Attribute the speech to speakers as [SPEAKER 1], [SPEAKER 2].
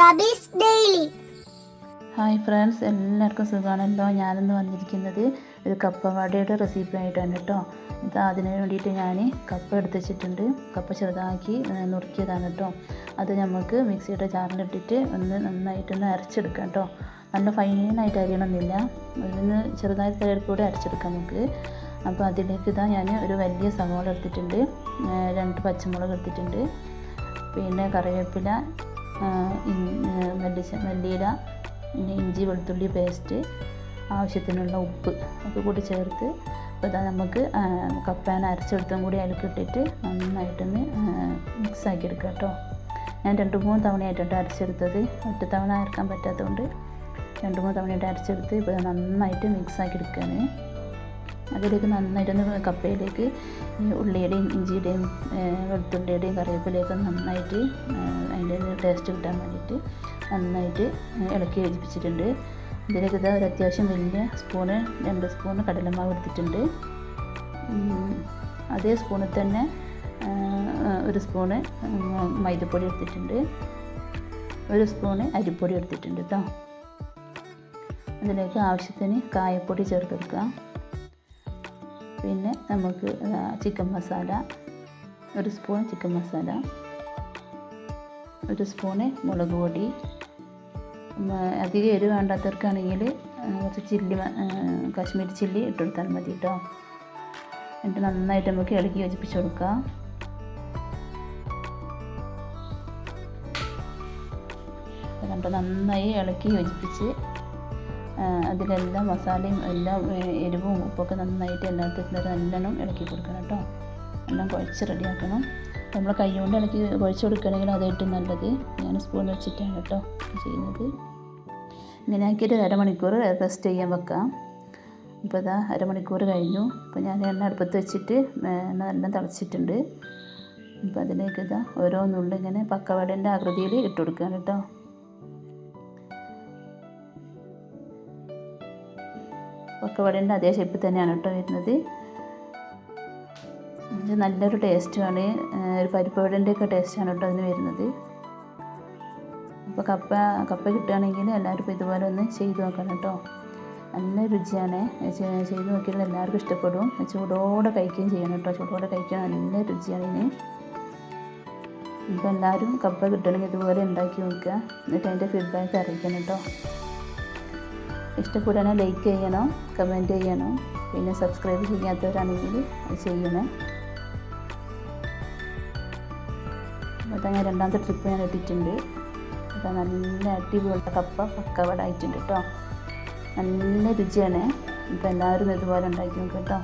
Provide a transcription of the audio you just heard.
[SPEAKER 1] Rabies daily
[SPEAKER 2] hi friends എല്ലാവർക്കും സുഖമാണല്ലോ ഞാനിന്ന് വന്നിരിക്കുന്നത് ഒരു കപ്പ വടയുടെ റെസിപ്പി ആയിട്ടാണ് കേട്ടോ ഇത് അതിന് വേണ്ടിയിട്ട് ഞാൻ കപ്പ എടുത്ത് വെച്ചിട്ടുണ്ട്. കപ്പ ചെറുതാക്കി നുറുക്കിയതാണ് കേട്ടോ അത് നമുക്ക് മിക്സിയുടെ ജാറിലിട്ടിട്ട് ഒന്ന് നന്നായിട്ടൊന്ന് അരച്ചെടുക്കാം കേട്ടോ നല്ല ഫൈനായിട്ട് അരിയണമെന്നില്ല ഒന്ന് ചെറുതായി തലയിൽക്കൂടെ അരച്ചെടുക്കാം നമുക്ക്. അപ്പോൾ അതിലേക്ക് ഇതാ ഞാൻ ഒരു വലിയ സവാള എടുത്തിട്ടുണ്ട്. രണ്ട് പച്ചമുളക് എടുത്തിട്ടുണ്ട്. പിന്നെ കറിവേപ്പില മല്ലിച്ച മല്ലിയില പിന്നെ ഇഞ്ചി വെളുത്തുള്ളി പേസ്റ്റ് ആവശ്യത്തിനുള്ള ഉപ്പ് ഒക്കെ കൂടി ചേർത്ത് അപ്പോൾ നമുക്ക് കപ്പാൻ അരച്ചെടുത്തും കൂടി അതിലേക്ക് ഇട്ടിട്ട് നന്നായിട്ടൊന്ന് മിക്സ് ആക്കി എടുക്കുക കേട്ടോ. ഞാൻ രണ്ട് മൂന്ന് തവണയായിട്ടുണ്ട് അരച്ചെടുത്തത്. ഒറ്റ തവണ അരക്കാൻ പറ്റാത്തതുകൊണ്ട് രണ്ട് മൂന്ന് തവണയായിട്ട് അരച്ചെടുത്ത് ഇപ്പോൾ നന്നായിട്ട് മിക്സ് ആക്കി എടുക്കുകയാണ് അതിലേക്ക് നന്നായിട്ടൊന്ന് കപ്പയിലേക്ക് ഉള്ളിയുടെയും ഇഞ്ചിയുടെയും വെളുത്തുള്ളിയുടെയും കറിവേപ്പിലയൊക്കെ നന്നായിട്ട് അതിന്റെ ടേസ്റ്റ് കിട്ടാൻ വേണ്ടിയിട്ട് നന്നായിട്ട് ഇളക്കി യോജിപ്പിച്ചിട്ടുണ്ട്. ഇതിലേക്ക് ഇതാ ഒരു അത്യാവശ്യം വലിയ സ്പൂണ് രണ്ട് സ്പൂണ് കടലമാവ് എടുത്തിട്ടുണ്ട്. അതേ സ്പൂണിൽ തന്നെ ഒരു സ്പൂണ് മൈദപ്പൊടി എടുത്തിട്ടുണ്ട്. ഒരു സ്പൂണ് അരിപ്പൊടി എടുത്തിട്ടുണ്ട് കേട്ടോ അതിലേക്ക് ആവശ്യത്തിന് കായപ്പൊടി ചേർത്തെടുക്കുക പിന്നെ നമുക്ക് ചിക്കൻ മസാല ഒരു സ്പൂൺ ചിക്കൻ മസാല ഒരു സ്പൂണ് മുളക് പൊടി അധികം എരിവ് വേണ്ടാത്തവർക്കാണെങ്കിൽ കുറച്ച് ചില്ലി കാശ്മീരി ചില്ലി ഇട്ട് കൊടുത്താൽ മതി കേട്ടോ എന്നിട്ട് നന്നായിട്ട് നമുക്ക് ഇളക്കി യോജിപ്പിച്ച് കൊടുക്കാം. കണ്ടോ നന്നായി ഇളക്കി യോജിപ്പിച്ച് അതിലെല്ലാം മസാലയും എല്ലാം എരിവും ഉപ്പൊക്കെ നന്നായിട്ട് എല്ലാത്തിനും നല്ലോണം ഇളക്കി കൊടുക്കണം കേട്ടോ. എല്ലാം കുഴച്ച് റെഡിയാക്കണം. നമ്മൾ കൈ കൊണ്ട് ഇളക്കി കുഴച്ച് കൊടുക്കുകയാണെങ്കിൽ അത് ഏറ്റവും നല്ലത്. ഞാൻ സ്പൂൺ വെച്ചിട്ടാണ് കേട്ടോ ചെയ്യുന്നത്. ഇങ്ങനെ ആക്കിയിട്ട് അരമണിക്കൂർ റെസ്റ്റ് ചെയ്യാൻ വെക്കാം. ഇപ്പോൾ ഇതാ അരമണിക്കൂർ കഴിഞ്ഞു. അപ്പോൾ ഞാൻ എണ്ണ അടുപ്പത്ത് വെച്ചിട്ട് എണ്ണ എല്ലാം തിളച്ചിട്ടുണ്ട്. അപ്പോൾ അതിലേക്ക് ഇതാ ഓരോന്നുള്ളിങ്ങനെ പക്കവടേന്റെ ആകൃതിയിൽ ഇട്ട് കൊടുക്കുകയാണ് കേട്ടോ. പക്കവടേന്റെ അതേ ഷേപ്പിൽ തന്നെയാണ് കേട്ടോ വരുന്നത്. നല്ലൊരു ടേസ്റ്റുമാണ് ഒരു പരിപ്പ് വടേന്റെ ഒക്കെ ടേസ്റ്റാണ് കേട്ടോ അതിന് വരുന്നത്. അപ്പോൾ കപ്പ കപ്പ കിട്ടുകയാണെങ്കിൽ എല്ലാവരും ഇതുപോലെ ഒന്ന് ചെയ്ത് നോക്കണം കേട്ടോ. നല്ല രുചിയാണ്. ചെയ്ത് നോക്കിയാൽ എല്ലാവർക്കും ഇഷ്ടപ്പെടും. ചൂടോടെ കഴിക്കുകയും ചെയ്യണം കേട്ടോ. ചൂടോടെ കഴിക്കാൻ നല്ല രുചിയാണ് ഇതിന് ഇപ്പോൾ എല്ലാവരും കപ്പ കിട്ടണമെങ്കിൽ ഇതുപോലെ ഉണ്ടാക്കി നോക്കുക. എന്നിട്ട് അതിന്റെ ഫീഡ്ബാക്ക് അറിയിക്കണം കേട്ടോ. ഇഷ്ടപ്പെടുകയാണെങ്കിൽ ലൈക്ക് ചെയ്യണം കമന്റ് ചെയ്യണം. പിന്നെ സബ്സ്ക്രൈബ് ചെയ്യാത്തവരാണെങ്കിൽ അത് ചെയ്യണേ. അപ്പോൾ ഞാൻ രണ്ടാമത്തെ ട്രിപ്പ് ഞാൻ ഇട്ടിട്ടുണ്ട് അപ്പോൾ നല്ല അടിപൊളി കപ്പ പക്കവട ആയിട്ടുണ്ട് കേട്ടോ. നല്ല രുചിയാണ്. ഇപ്പോൾ എല്ലാവരും ഇതുപോലെ ഉണ്ടാക്കി നോക്കാം കേട്ടോ.